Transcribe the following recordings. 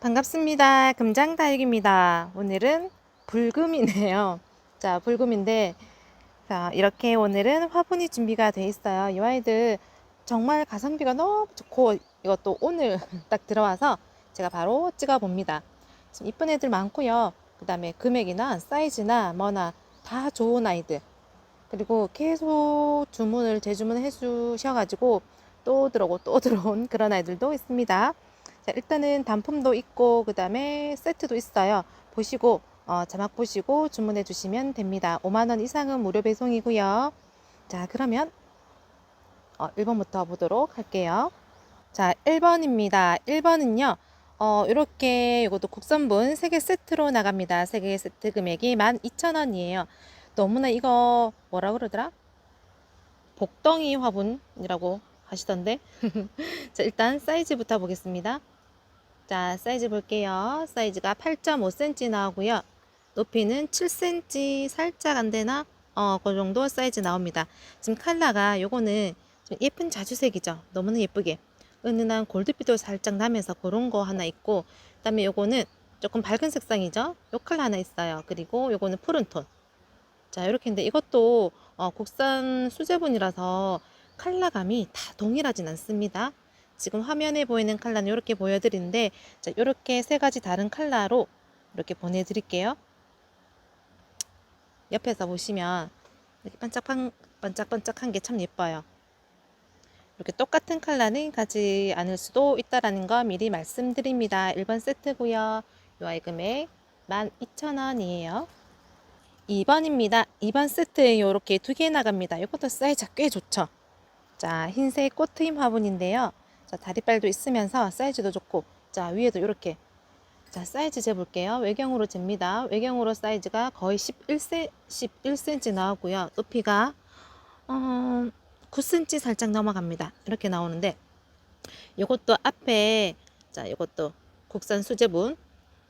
반갑습니다. 금장다육입니다. 오늘은 불금이네요. 자, 불금인데, 자, 이렇게 오늘은 화분이 준비가 돼 있어요. 이 아이들 정말 가성비가 너무 좋고, 이것도 오늘 딱 들어와서 제가 바로 찍어 봅니다. 지금 이쁜 애들 많고요. 그 다음에 금액이나 사이즈나 뭐나 다 좋은 아이들. 그리고 계속 주문을 재주문을 해주셔 가지고 또 들어오고 또 들어온 그런 아이들도 있습니다. 자, 일단은 단품도 있고 그 다음에 세트도 있어요. 보시고 어, 자막 보시고 주문해 주시면 됩니다. 5만 원 이상은 무료 배송이고요. 자, 그러면 어, 1번부터 보도록 할게요. 자, 1번입니다. 1번은요. 어, 이렇게 이것도 국산분 3개 세트로 나갑니다. 3개 세트 금액이 12,000원이에요. 너무나 이거 뭐라 그러더라? 복덩이 화분이라고 하시던데. 자, 일단 사이즈부터 보겠습니다. 자, 사이즈 볼게요. 사이즈가 8.5cm 나오고요. 높이는 7cm 살짝 안 되나? 어, 그 정도 사이즈 나옵니다. 지금 컬러가 요거는 좀 예쁜 자주색이죠. 너무나 예쁘게. 은은한 골드빛도 살짝 나면서 그런 거 하나 있고, 그 다음에 요거는 조금 밝은 색상이죠. 요 컬러 하나 있어요. 그리고 요거는 푸른 톤. 자, 이렇게 인데 이것도 어, 국산 수제분이라서 컬러감이 다 동일하진 않습니다. 지금 화면에 보이는 컬러는 이렇게 보여드리는데 자, 이렇게 세 가지 다른 컬러로 이렇게 보내드릴게요. 옆에서 보시면 이렇게 반짝반, 반짝반짝한 게 참 예뻐요. 이렇게 똑같은 컬러는 가지 않을 수도 있다라는 거 미리 말씀드립니다. 1번 세트고요. 요 아이 금액 12,000원이에요. 2번입니다. 2번 세트에 이렇게 두 개 나갑니다. 이것도 사이즈가 꽤 좋죠. 자, 흰색 꽃트임 화분인데요. 자, 다리빨도 있으면서 사이즈도 좋고, 자, 위에도 이렇게. 자, 사이즈 재볼게요. 외경으로 잽니다. 외경으로 사이즈가 거의 11cm, 11cm 나오고요. 높이가, 어, 9cm 살짝 넘어갑니다. 이렇게 나오는데, 이것도 앞에, 자, 이것도 국산 수제분.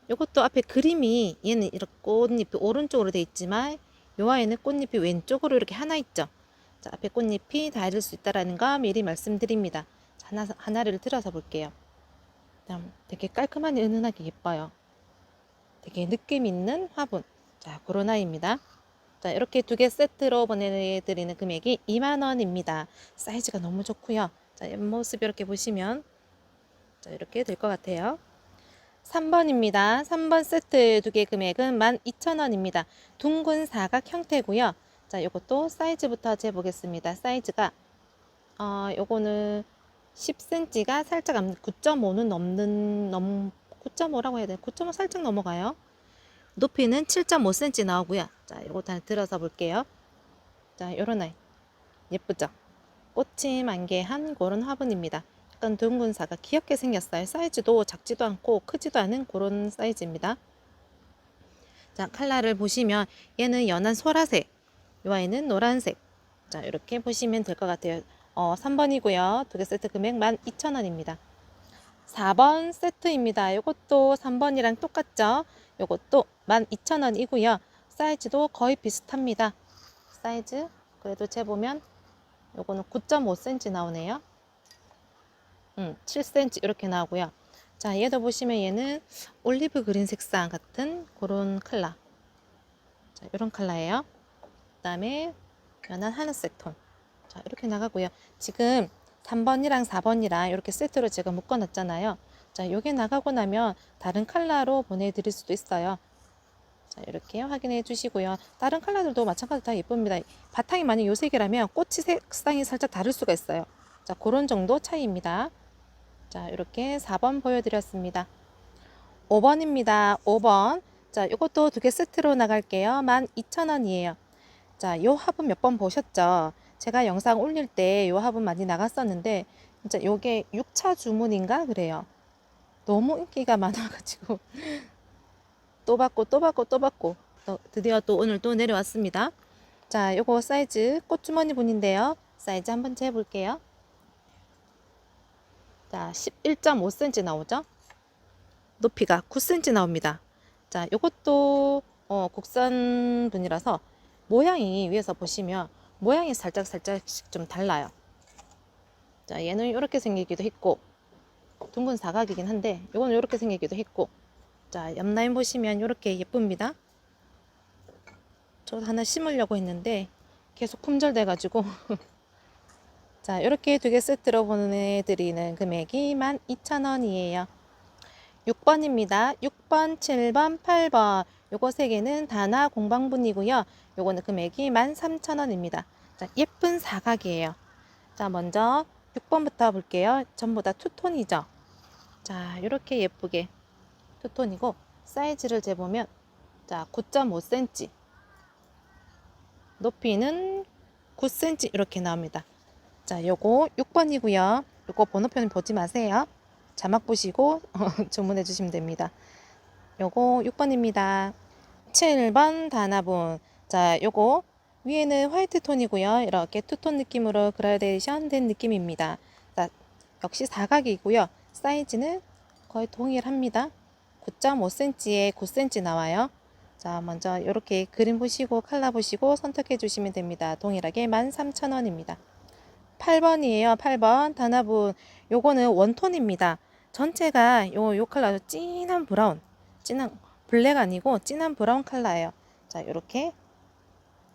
이것도 앞에 그림이 얘는 이렇게 꽃잎이 오른쪽으로 돼 있지만 요 아이는 꽃잎이 왼쪽으로 이렇게 하나 있죠. 자, 앞에 꽃잎이 다를 수 있다라는 거 미리 말씀드립니다. 자, 하나, 하나를 들어서 볼게요. 그다음 되게 깔끔하니 은은하게 예뻐요. 되게 느낌 있는 화분. 자, 아이입니다. 자, 이렇게 두 개 세트로 보내드리는 금액이 2만원입니다. 사이즈가 너무 좋고요. 자, 옆모습 이렇게 보시면 자, 이렇게 될 것 같아요. 3번입니다. 3번 세트 두 개 금액은 12,000원입니다. 둥근 사각 형태고요. 자, 요것도 사이즈부터 재보겠습니다. 사이즈가 어, 요거는 10cm가 살짝 9.5는 넘는 넘 9.5라고 해야 되나? 9.5 살짝 넘어가요. 높이는 7.5cm 나오고요. 자, 요것도 하나 들어서 볼게요. 자, 요런 아이. 예쁘죠? 꽃이 만개한 그런 화분입니다. 약간 둥근 사각 귀엽게 생겼어요. 사이즈도 작지도 않고 크지도 않은 그런 사이즈입니다. 자, 컬러를 보시면 얘는 연한 소라색, 이 아이는 노란색. 자, 이렇게 보시면 될 것 같아요. 어, 3번이고요. 두 개 세트 금액 12,000원입니다. 4번 세트입니다. 이것도 3번이랑 똑같죠? 이것도 12,000원이고요. 사이즈도 거의 비슷합니다. 사이즈 그래도 재보면 요거는 9.5cm 나오네요. 음, 7cm 이렇게 나오고요. 자, 얘도 보시면 얘는 올리브 그린 색상 같은 그런 컬러. 자, 이런 컬러예요. 그다음에 연한 하늘색 톤. 자, 이렇게 나가고요. 지금 3번이랑 4번이랑 이렇게 세트로 제가 묶어 놨잖아요. 자, 요게 나가고 나면 다른 컬러로 보내 드릴 수도 있어요. 자, 이렇게 확인해 주시고요. 다른 컬러들도 마찬가지로 다 예쁩니다. 바탕이 만약 요 색이라면 꽃이 색상이 살짝 다를 수가 있어요. 자, 그런 정도 차이입니다. 자, 이렇게 4번 보여드렸습니다. 5번입니다. 5번. 자, 이것도 두 개 세트로 나갈게요. 12,000원이에요. 자, 요 화분 몇 번 보셨죠? 제가 영상 올릴 때 요 화분 많이 나갔었는데, 진짜 요게 6차 주문인가? 그래요. 너무 인기가 많아가지고. 또 받고, 또 받고, 또 받고. 또 드디어 또 오늘 또 내려왔습니다. 자, 요거 사이즈 꽃주머니 분인데요. 사이즈 한번 재볼게요. 자, 11.5cm 나오죠? 높이가 9cm 나옵니다. 자, 요것도 어, 국산 분이라서 모양이 위에서 보시면 모양이 살짝 살짝씩 좀 달라요. 자, 얘는 이렇게 생기기도 했고 둥근 사각이긴 한데 요거는 이렇게 생기기도 했고 자 옆 라인 보시면 이렇게 예쁩니다. 저 하나 심으려고 했는데 계속 품절돼 가지고 자 이렇게 두 개 세트로 보내드리는 금액이 12,000원이에요. 6번입니다. 6번, 7번, 8번 요거 세 개는 단화 공방분이고요. 요거는 금액이 13,000원입니다. 자 예쁜 사각이에요. 자 먼저 6번부터 볼게요. 전부 다 투톤이죠. 자 이렇게 예쁘게 투톤이고 사이즈를 재보면 자 9.5cm 높이는 9cm 이렇게 나옵니다. 자 요거 6번이고요. 요거 번호표는 보지 마세요. 자막 보시고 주문해 주시면 됩니다. 요거 6번입니다. 7번 단화분 자 요거 위에는 화이트 톤이고요. 이렇게 투톤 느낌으로 그라데이션 된 느낌입니다. 자, 역시 사각이고요. 사이즈는 거의 동일합니다. 9.5cm에 9cm 나와요. 자, 먼저 이렇게 그림 보시고 컬러 보시고 선택해 주시면 됩니다. 동일하게 13,000원입니다. 8번이에요. 8번 단화분 요거는 원톤입니다. 전체가 요, 요 컬러 진한 브라운 진한 블랙 아니고 진한 브라운 컬러예요. 자, 이렇게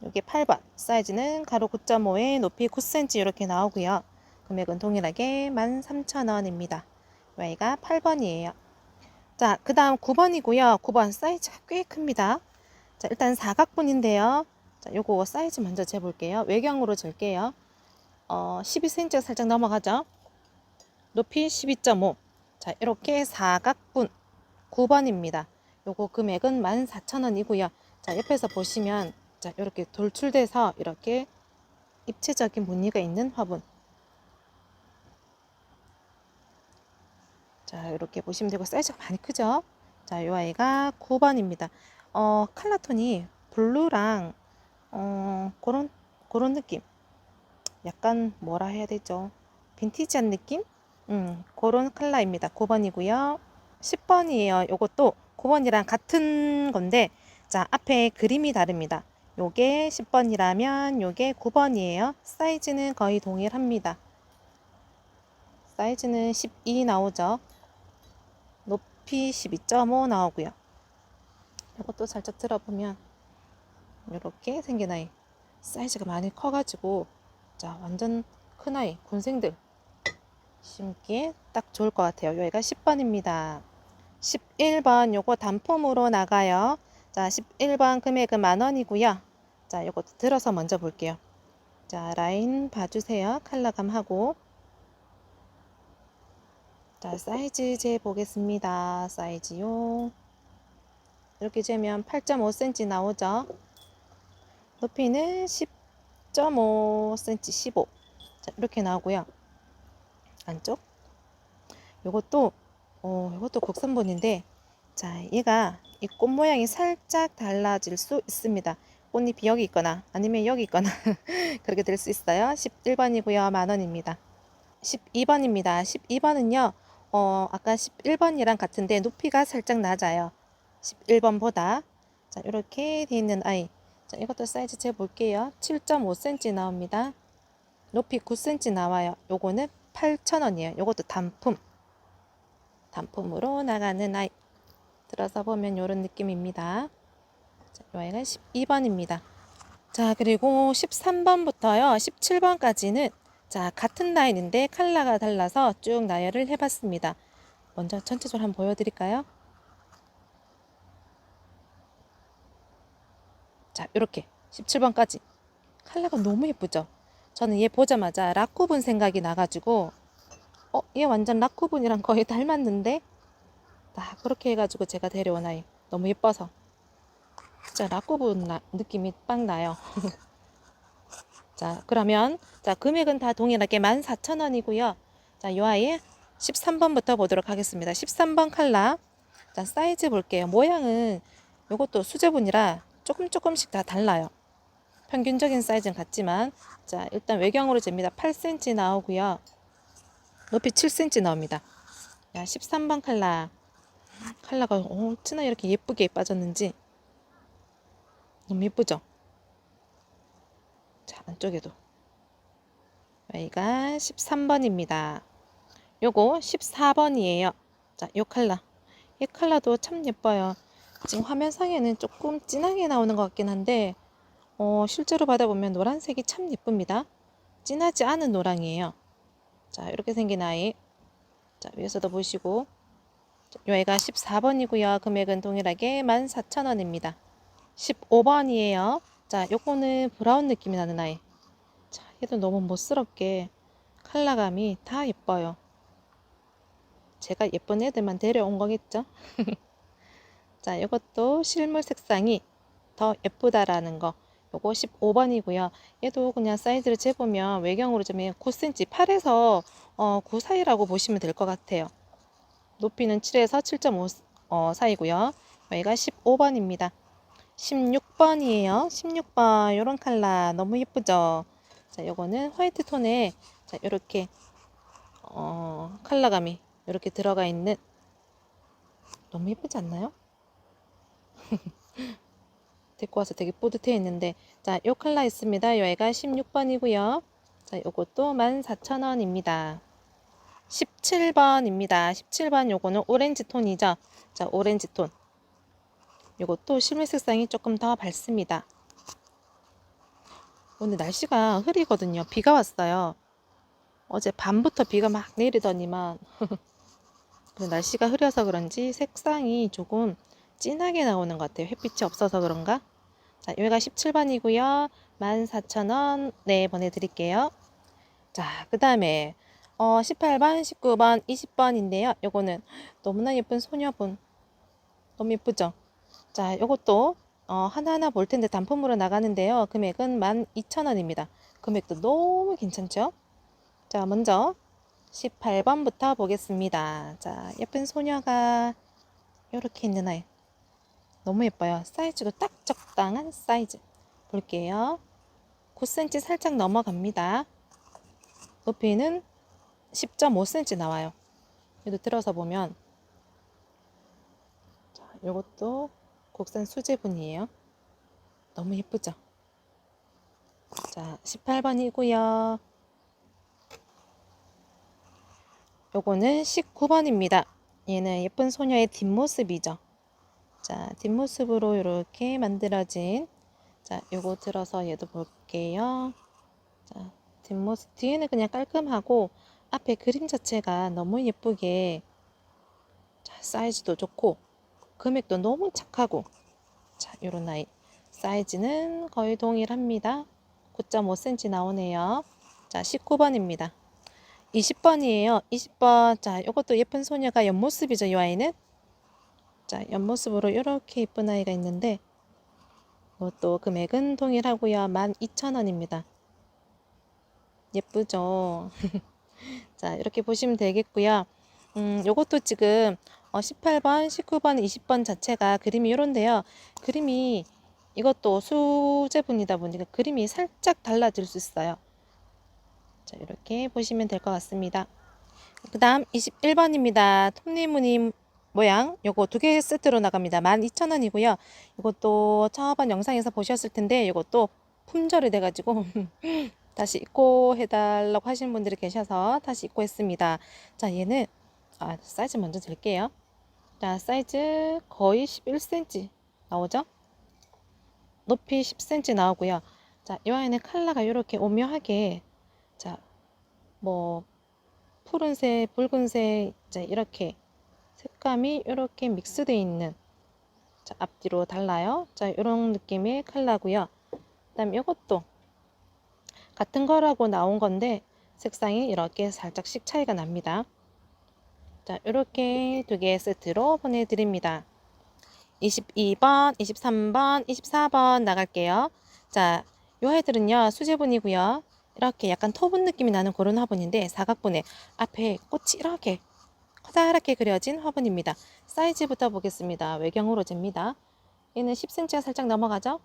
여기 8번 사이즈는 가로 9.5에 높이 9cm 이렇게 나오고요. 금액은 동일하게 13,000원입니다. 여기가 8번이에요. 자, 그 다음 9번이고요. 9번 사이즈가 꽤 큽니다. 자, 일단 사각분인데요. 자, 요거 사이즈 먼저 재볼게요. 외경으로 jer게요. 어, 12cm가 살짝 넘어가죠. 높이 12.5. 자, 이렇게 사각분 9번입니다. 요거 금액은 14,000원이고요. 자, 옆에서 보시면 자, 이렇게 돌출돼서 이렇게 입체적인 무늬가 있는 화분. 자, 이렇게 보시면 되고 사이즈가 많이 크죠? 자, 이 아이가 9번입니다. 어, 컬러 톤이 블루랑 어, 그런 그런 느낌. 약간 뭐라 해야 되죠? 빈티지한 느낌? 음, 그런 컬러입니다. 9번이고요. 10번이에요. 요것도 9번이랑 같은 건데 자, 앞에 그림이 다릅니다. 요게 10번이라면 요게 9번이에요. 사이즈는 거의 동일합니다. 사이즈는 12 나오죠. 높이 12.5 나오고요. 이것도 살짝 들어보면 이렇게 생긴 아이. 사이즈가 많이 커가지고 자 완전 큰 아이 군생들 심기에 딱 좋을 것 같아요. 여기가 10번입니다. 11번 요거 단품으로 나가요. 자, 11번 금액은 만 원이고요. 자, 요거 들어서 먼저 볼게요. 자, 라인 봐주세요. 컬러감하고. 자, 사이즈 재 보겠습니다. 사이즈요. 이렇게 재면 8.5cm 나오죠. 높이는 10.5cm, 15. 자, 이렇게 나오고요. 안쪽. 요것도, 어, 요것도 국산본인데, 자, 얘가 이 꽃 모양이 살짝 달라질 수 있습니다. 꽃잎이 여기 있거나 아니면 여기 있거나 그렇게 될 수 있어요. 11번이고요. 만 원입니다. 12번입니다. 12번은요. 어, 아까 11번이랑 같은데 높이가 살짝 낮아요. 11번보다. 자, 이렇게 돼 있는 아이. 자, 이것도 사이즈 재 볼게요. 7.5cm 나옵니다. 높이 9cm 나와요. 요거는 8,000원이에요. 요것도 단품. 단품으로 나가는 아이. 들어서 보면 이런 느낌입니다. 자, 이 아이가 12번입니다. 자, 그리고 13번부터요. 17번까지는 자, 같은 라인인데 컬러가 달라서 쭉 나열을 해봤습니다. 먼저 전체적으로 한번 보여드릴까요? 자, 이렇게 17번까지 컬러가 너무 예쁘죠? 저는 얘 보자마자 라쿠분 생각이 나가지고 어, 얘 완전 라쿠분이랑 거의 닮았는데 딱 그렇게 해가지고 제가 데려온 아이 너무 예뻐서 진짜 라쿠분 나, 느낌이 빡 나요. 자, 그러면 자 금액은 다 동일하게 14,000원이고요. 자, 이 아이 13번부터 보도록 하겠습니다. 13번 칼라. 자, 사이즈 볼게요. 모양은 이것도 수제분이라 조금 조금씩 다 달라요. 평균적인 사이즈는 같지만 자, 일단 외경으로 잽니다. 8cm 나오고요. 높이 7cm 나옵니다. 야, 13번 칼라. 칼라가 어찌나 이렇게 예쁘게 빠졌는지 너무 예쁘죠? 자, 안쪽에도. 여기가 13번입니다. 요거 14번이에요. 자, 요 컬러. 이 컬러도 참 예뻐요. 지금 화면상에는 조금 진하게 나오는 것 같긴 한데, 어, 실제로 받아보면 노란색이 참 예쁩니다. 진하지 않은 노랑이에요. 자, 이렇게 생긴 아이. 자, 위에서도 보시고. 자, 요 애가 14번이고요. 금액은 동일하게 14,000원입니다. 15번이에요. 자, 요거는 브라운 느낌이 나는 아이. 자, 얘도 너무 멋스럽게 컬러감이 다 예뻐요. 제가 예쁜 애들만 데려온 거겠죠? 자, 이것도 실물 색상이 더 예쁘다라는 거. 요거 15번이고요. 얘도 그냥 사이즈를 재보면 외경으로 좀 9cm, 8에서 어, 9 사이라고 보시면 될 것 같아요. 높이는 7에서 7.5 어, 사이고요. 여기가 15번입니다. 16번이에요. 16번 요런 컬러 너무 예쁘죠? 자, 요거는 화이트 톤에 자, 요렇게 어, 컬러감이 이렇게 들어가 있는 너무 예쁘지 않나요? 데리고 와서 되게 뿌듯해 있는데 자, 요 컬러 있습니다. 요 애가 16번이고요. 자, 요것도 14,000원입니다. 17번입니다. 17번 요거는 오렌지 톤이죠. 자, 오렌지 톤. 요것도 실물 색상이 조금 더 밝습니다. 오늘 날씨가 흐리거든요. 비가 왔어요. 어제 밤부터 비가 막 내리더니만 그 날씨가 흐려서 그런지 색상이 조금 진하게 나오는 것 같아요. 햇빛이 없어서 그런가? 자, 여기가 17번이고요. 14,000원 네 보내드릴게요. 자, 그 다음에 어, 18번, 19번, 20번인데요. 요거는 너무나 예쁜 소녀분. 너무 예쁘죠? 자, 요것도 어, 하나하나 볼 텐데 단품으로 나가는데요. 금액은 12,000원입니다. 금액도 너무 괜찮죠? 자, 먼저 18번부터 보겠습니다. 자, 예쁜 소녀가 이렇게 있는 아이. 너무 예뻐요. 사이즈도 딱 적당한 사이즈. 볼게요. 9cm 살짝 넘어갑니다. 높이는 10.5cm 나와요. 얘도 들어서 보면 자, 요것도 국산 수제분이에요. 너무 예쁘죠? 자, 18번이고요. 요거는 19번입니다. 얘는 예쁜 소녀의 뒷모습이죠. 자, 뒷모습으로 이렇게 만들어진 자, 요거 들어서 얘도 볼게요. 자, 뒷모습 뒤에는 그냥 깔끔하고 앞에 그림 자체가 너무 예쁘게 자, 사이즈도 좋고 금액도 너무 착하고 자, 요런 아이 사이즈는 거의 동일합니다. 9.5cm 나오네요. 자, 19번입니다. 20번이에요. 20번. 자, 이것도 예쁜 소녀가 옆모습이죠, 이 아이는. 자, 옆모습으로 이렇게 예쁜 아이가 있는데, 이것도 금액은 동일하고요. 12,000원입니다. 예쁘죠? 자, 이렇게 보시면 되겠고요. 음, 요것도 지금 어, 18번, 19번, 20번 자체가 그림이 이런데요. 그림이 이것도 수제분이다 보니까 그림이 살짝 달라질 수 있어요. 자, 이렇게 보시면 될 것 같습니다. 그 다음 21번입니다. 톱니무늬 모양 요거 두 개 세트로 나갑니다. 12,000원이고요. 이것도 저번 영상에서 보셨을 텐데 이것도 품절이 돼가지고 다시 입고 해달라고 하시는 분들이 계셔서 다시 입고 했습니다. 자 얘는 아, 사이즈 먼저 드릴게요. 자 사이즈 거의 11cm 나오죠? 높이 10cm 나오고요. 자, 이 아이는 컬러가 이렇게 오묘하게 자, 뭐 푸른색, 붉은색 이제 이렇게 색감이 이렇게 믹스되어 있는 자, 앞뒤로 달라요. 자, 이런 느낌의 컬러고요. 그다음 이것도 같은 거라고 나온 건데 색상이 이렇게 살짝씩 차이가 납니다. 자, 이렇게 두개 세트로 보내드립니다. 22번, 23번, 24번 나갈게요. 자, 요 아이들은요, 수제분이고요. 이렇게 약간 터분 느낌이 나는 그런 화분인데 사각분에 앞에 꽃이 이렇게 커다랗게 그려진 화분입니다. 사이즈부터 보겠습니다. 외경으로 잽니다. 얘는 10cm가 살짝 넘어가죠?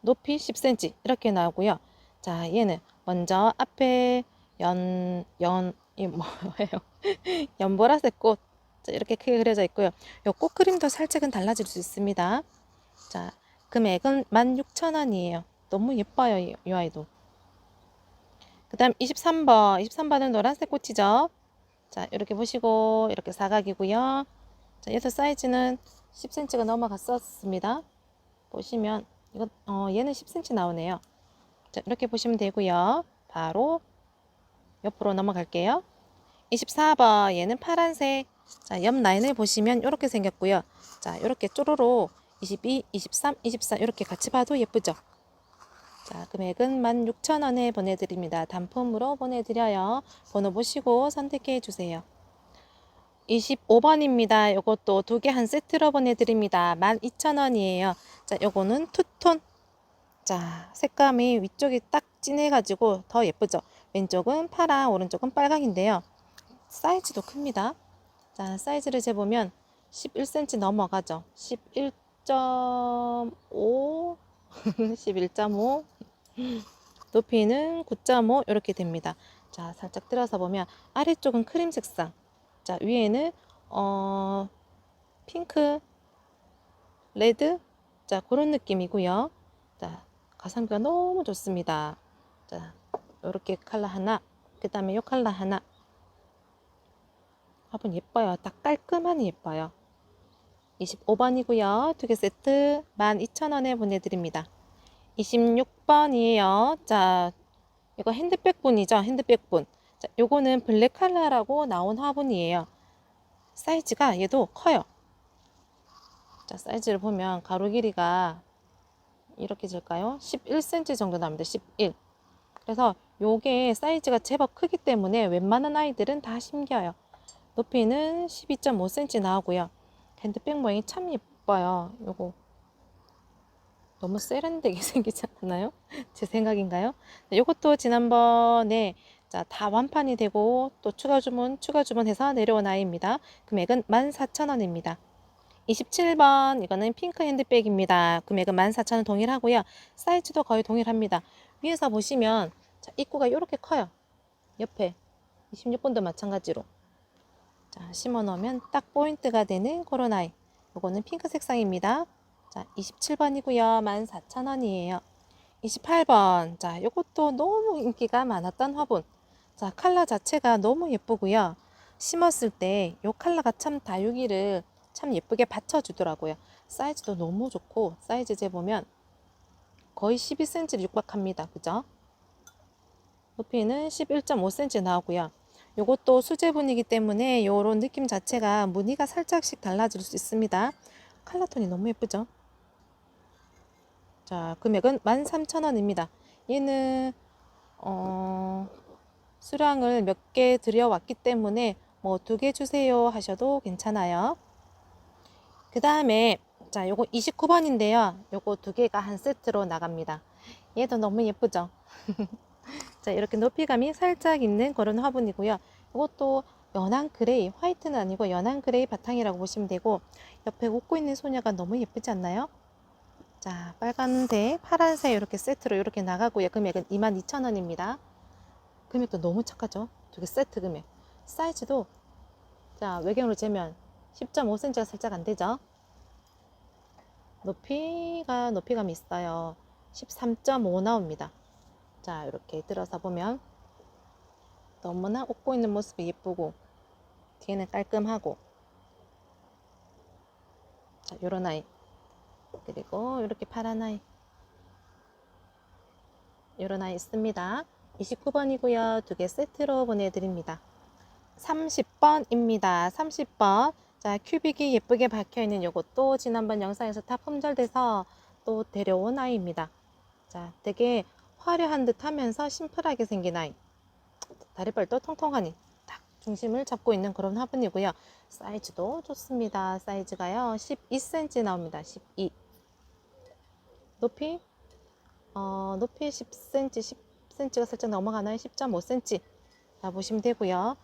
높이 10cm 이렇게 나오고요. 자, 얘는 먼저 앞에 연, 연, 이 뭐예요? 연보라색 꽃. 자, 이렇게 크게 그려져 있고요. 요 꽃 그림도 살짝은 달라질 수 있습니다. 자, 금액은 16,000원이에요. 너무 예뻐요, 이, 이 아이도. 그그 다음 23번. 23번은 노란색 꽃이죠. 자, 이렇게 보시고, 이렇게 사각이고요. 자, 얘도 사이즈는 10cm가 넘어갔었습니다. 보시면, 이거, 어, 얘는 10cm 나오네요. 자, 이렇게 보시면 되고요. 바로 옆으로 넘어갈게요. 24번, 얘는 파란색. 자, 옆 라인을 보시면 이렇게 생겼고요. 자, 이렇게 쪼로로 22, 23, 24 이렇게 같이 봐도 예쁘죠? 자, 금액은 16,000원에 보내드립니다. 단품으로 보내드려요. 번호 보시고 선택해 주세요. 25번입니다. 요것도 두 개 한 세트로 보내드립니다. 12,000원이에요. 자, 요거는 투톤. 자, 색감이 위쪽이 딱 진해가지고 더 예쁘죠? 왼쪽은 파랑, 오른쪽은 빨강인데요. 사이즈도 큽니다. 자, 사이즈를 재보면 11cm 넘어가죠. 11.5, 11.5, 높이는 9.5 이렇게 됩니다. 자, 살짝 들어서 보면 아래쪽은 크림 색상, 자, 위에는 어 핑크, 레드, 자 그런 느낌이고요. 자, 가성비가 너무 좋습니다. 자, 이렇게 컬러 하나, 그 다음에 요 컬러 하나. 화분 예뻐요. 딱 깔끔하니 예뻐요. 25번이고요. 두 개 세트 12,000원에 보내드립니다. 26번이에요. 자, 이거 핸드백 분이죠. 핸드백 분. 자, 요거는 블랙 컬러라고 나온 화분이에요. 사이즈가 얘도 커요. 자, 사이즈를 보면 가로 길이가 이렇게 될까요? 11cm 정도 나옵니다. 11. 그래서 요게 사이즈가 제법 크기 때문에 웬만한 아이들은 다 심겨요. 높이는 12.5cm 나오고요. 핸드백 모양이 참 예뻐요. 요거 너무 세련되게 생기지 않나요? 제 생각인가요? 네, 요것도 지난번에 자, 다 완판이 되고 또 추가 주문, 추가 주문해서 내려온 아이입니다. 금액은 14,000원입니다. 27번 이거는 핑크 핸드백입니다. 금액은 14,000원 동일하고요. 사이즈도 거의 동일합니다. 위에서 보시면 자, 입구가 이렇게 커요. 옆에 26번도 마찬가지로 자, 심어 놓으면 딱 포인트가 되는 아이. 요거는 핑크 색상입니다. 자, 27번이고요. 14,000원이에요. 28번. 자, 요것도 너무 인기가 많았던 화분. 자, 컬러 자체가 너무 예쁘고요. 심었을 때요 컬러가 참 다육이를 참 예쁘게 받쳐주더라고요. 사이즈도 너무 좋고 사이즈 재보면 거의 12cm를 육박합니다. 그죠? 높이는 11.5cm 나오고요. 요것도 수제분이기 때문에 요런 느낌 자체가 무늬가 살짝씩 달라질 수 있습니다. 컬러 톤이 너무 예쁘죠? 자, 금액은 13,000원입니다. 얘는 어, 수량을 몇 개 들여왔기 때문에 뭐 두 개 주세요 하셔도 괜찮아요. 그 다음에 자, 요거 29번인데요. 요거 두 개가 한 세트로 나갑니다. 얘도 너무 예쁘죠? 자, 이렇게 높이감이 살짝 있는 그런 화분이고요. 이것도 연한 그레이, 화이트는 아니고 연한 그레이 바탕이라고 보시면 되고 옆에 웃고 있는 소녀가 너무 예쁘지 않나요? 자, 빨간색, 파란색 이렇게 세트로 이렇게 나가고요. 금액은 22,000원입니다. 금액도 너무 착하죠? 두 개 세트 금액. 사이즈도 자, 외경으로 재면 10.5cm가 살짝 안 되죠? 높이가 높이감이 있어요. 13.5 나옵니다. 자, 이렇게 들어서 보면 너무나 웃고 있는 모습이 예쁘고 뒤에는 깔끔하고 자, 요런 아이 그리고 이렇게 파란 아이 요런 아이 있습니다. 29번이고요. 두 개 세트로 보내드립니다. 30번입니다. 30번 자, 큐빅이 예쁘게 박혀있는 요것도 지난번 영상에서 다 품절돼서 또 데려온 아이입니다. 자, 되게 화려한 듯 하면서 심플하게 생긴 아이. 다리빨도 통통하니 딱 중심을 잡고 있는 그런 화분이고요. 사이즈도 좋습니다. 사이즈가요. 12cm 나옵니다. 12. 높이 어, 높이 10cm, 10cm가 살짝 넘어가나요? 10.5cm. 자, 보시면 되고요.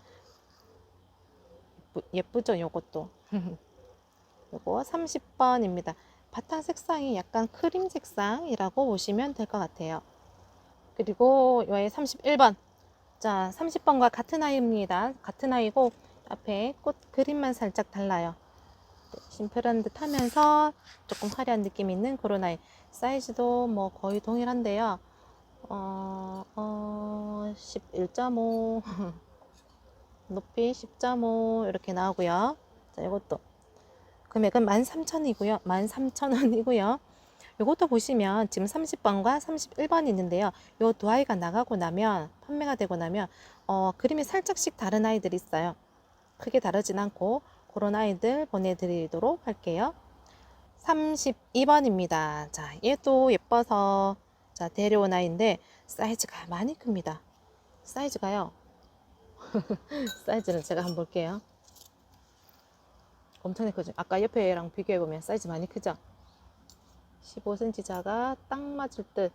예쁘, 예쁘 죠, 요것도. 요거 30번입니다. 바탕 색상이 약간 크림 색상이라고 보시면 될 것 같아요. 그리고 요의 31번. 자, 30번과 같은 아이입니다. 같은 아이고 앞에 꽃 그림만 살짝 달라요. 네, 심플한 듯 하면서 조금 화려한 느낌 있는 그런 아이. 사이즈도 뭐 거의 동일한데요. 어, 어, 11.5 높이 10.5 이렇게 나오고요. 자, 이것도 금액은 13,000이고요. 13,000원이고요. 이것도 보시면 지금 30번과 31번이 있는데요. 이 두 아이가 나가고 나면 판매가 되고 나면 어, 그림이 살짝씩 다른 아이들이 있어요. 크게 다르진 않고 그런 아이들 보내드리도록 할게요. 32번입니다. 자, 얘도 예뻐서 자, 데려온 아이인데 사이즈가 많이 큽니다. 사이즈가요. 사이즈는 제가 한번 볼게요. 엄청나게 크죠? 아까 옆에 얘랑 비교해보면 사이즈 많이 크죠? 15cm 자가 딱 맞을 듯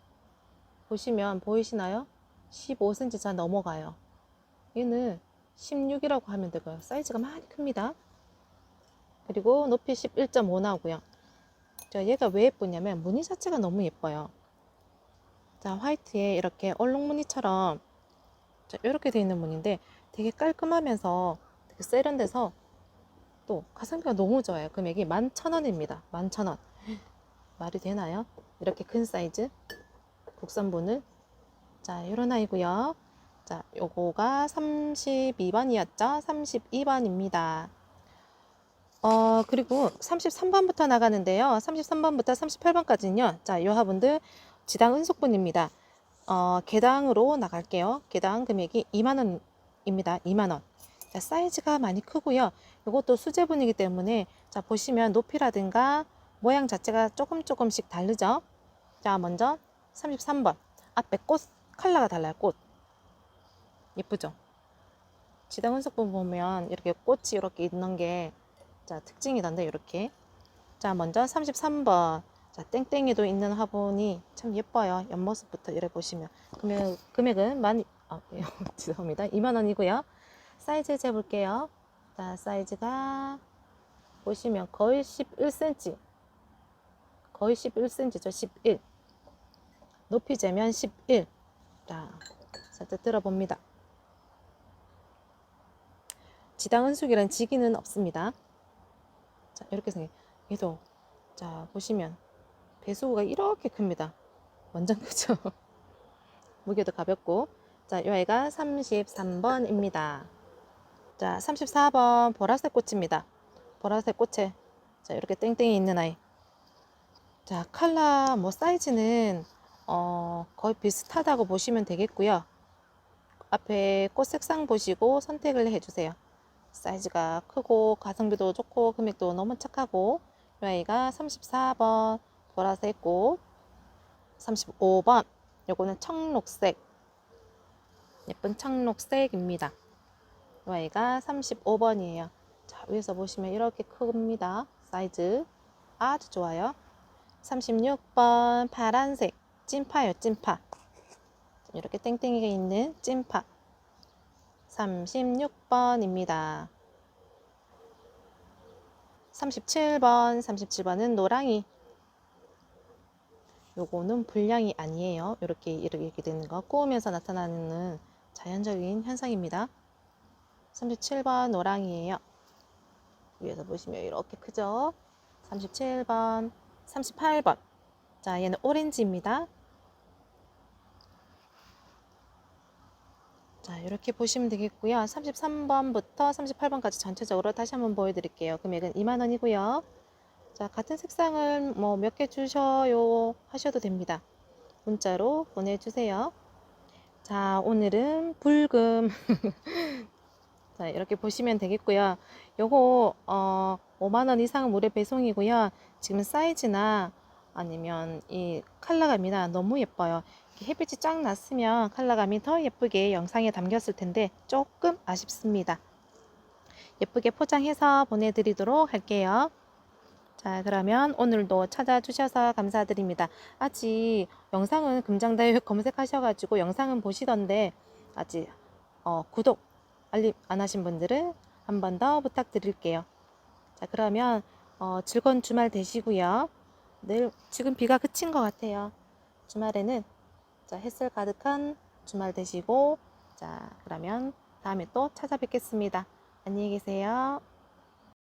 보시면 보이시나요? 15cm 자 넘어가요. 얘는 16이라고 하면 되고요. 사이즈가 많이 큽니다. 그리고 높이 11.5 나오고요. 자, 얘가 왜 예쁘냐면 무늬 자체가 너무 예뻐요. 자, 화이트에 이렇게 얼룩 무늬처럼 자, 이렇게 되어 있는 무늬인데 되게 깔끔하면서 되게 세련돼서 또 가성비가 너무 좋아요. 금액이 11,000원입니다. 11,000원. 말이 되나요? 이렇게 큰 사이즈 국산분을 자, 이런 아이고요. 자, 요거가 32번이었죠? 32번입니다. 어, 그리고 33번부터 나가는데요. 33번부터 38번까지는요. 자, 요 화분들 지당 은속분입니다. 어, 개당으로 나갈게요. 개당 금액이 2만원입니다. 2만원. 자, 사이즈가 많이 크고요. 이것도 수제분이기 때문에 자, 보시면 높이라든가 모양 자체가 조금 조금씩 다르죠. 자, 먼저 33번. 앞에 꽃 컬러가 달라요. 꽃. 예쁘죠? 지당 은속분 보면 이렇게 꽃이 이렇게 있는 게 자, 특징이던데 이렇게. 자, 먼저 33번. 자, 땡땡이도 있는 화분이 참 예뻐요. 옆모습부터 이래 보시면. 금액, 금액은 많이, 아, 예, 죄송합니다. 2만원이고요. 사이즈 재볼게요. 자, 사이즈가 보시면 거의 11cm. 거의 11cm죠. 11. 높이 재면 11. 자, 살짝 들어봅니다. 지당 은숙이란 지기는 없습니다. 자, 이렇게 생겨. 얘도, 자, 보시면 배수구가 이렇게 큽니다. 완전 크죠? 무게도 가볍고. 자, 이 아이가 33번입니다. 자, 34번 보라색 꽃입니다. 보라색 꽃에 자, 이렇게 땡땡이 있는 아이. 자, 칼라 뭐 사이즈는 어, 거의 비슷하다고 보시면 되겠고요. 앞에 꽃 색상 보시고 선택을 해주세요. 사이즈가 크고 가성비도 좋고 금액도 너무 착하고 이 아이가 34번 보라색 꽃 35번 요거는 청록색 예쁜 청록색입니다. 이 아이가 35번이에요. 자, 위에서 보시면 이렇게 큽니다. 사이즈 아주 좋아요. 36번 파란색 찐파요, 찐파. 이렇게 땡땡이가 있는 찐파. 36번입니다. 37번, 37번은 노랑이. 요거는 불량이 아니에요. 이렇게 이렇게 되는 거 꼬우면서 나타나는 자연적인 현상입니다. 37번 노랑이에요. 위에서 보시면 이렇게 크죠? 37번, 38번. 자, 얘는 오렌지입니다. 자, 이렇게 보시면 되겠고요. 33번부터 38번까지 전체적으로 다시 한번 보여드릴게요. 금액은 2만원이고요. 자, 같은 색상을 뭐 몇 개 주셔요 하셔도 됩니다. 문자로 보내주세요. 자, 오늘은 불금. 자, 이렇게 보시면 되겠고요. 요거, 어, 5만원 이상은 무료 배송이고요. 지금 사이즈나 아니면 이 컬러감이나 너무 예뻐요. 햇빛이 쫙 났으면 컬러감이 더 예쁘게 영상에 담겼을 텐데 조금 아쉽습니다. 예쁘게 포장해서 보내드리도록 할게요. 자, 그러면 오늘도 찾아주셔서 감사드립니다. 아직 영상은 금장다육 검색하셔가지고 영상은 보시던데 아직 어, 구독, 알림 안 하신 분들은 한 번 더 부탁드릴게요. 자, 그러면 어, 즐거운 주말 되시고요. 내일 지금 비가 그친 것 같아요. 주말에는 자, 햇살 가득한 주말 되시고 자, 그러면 다음에 또 찾아뵙겠습니다. 안녕히 계세요.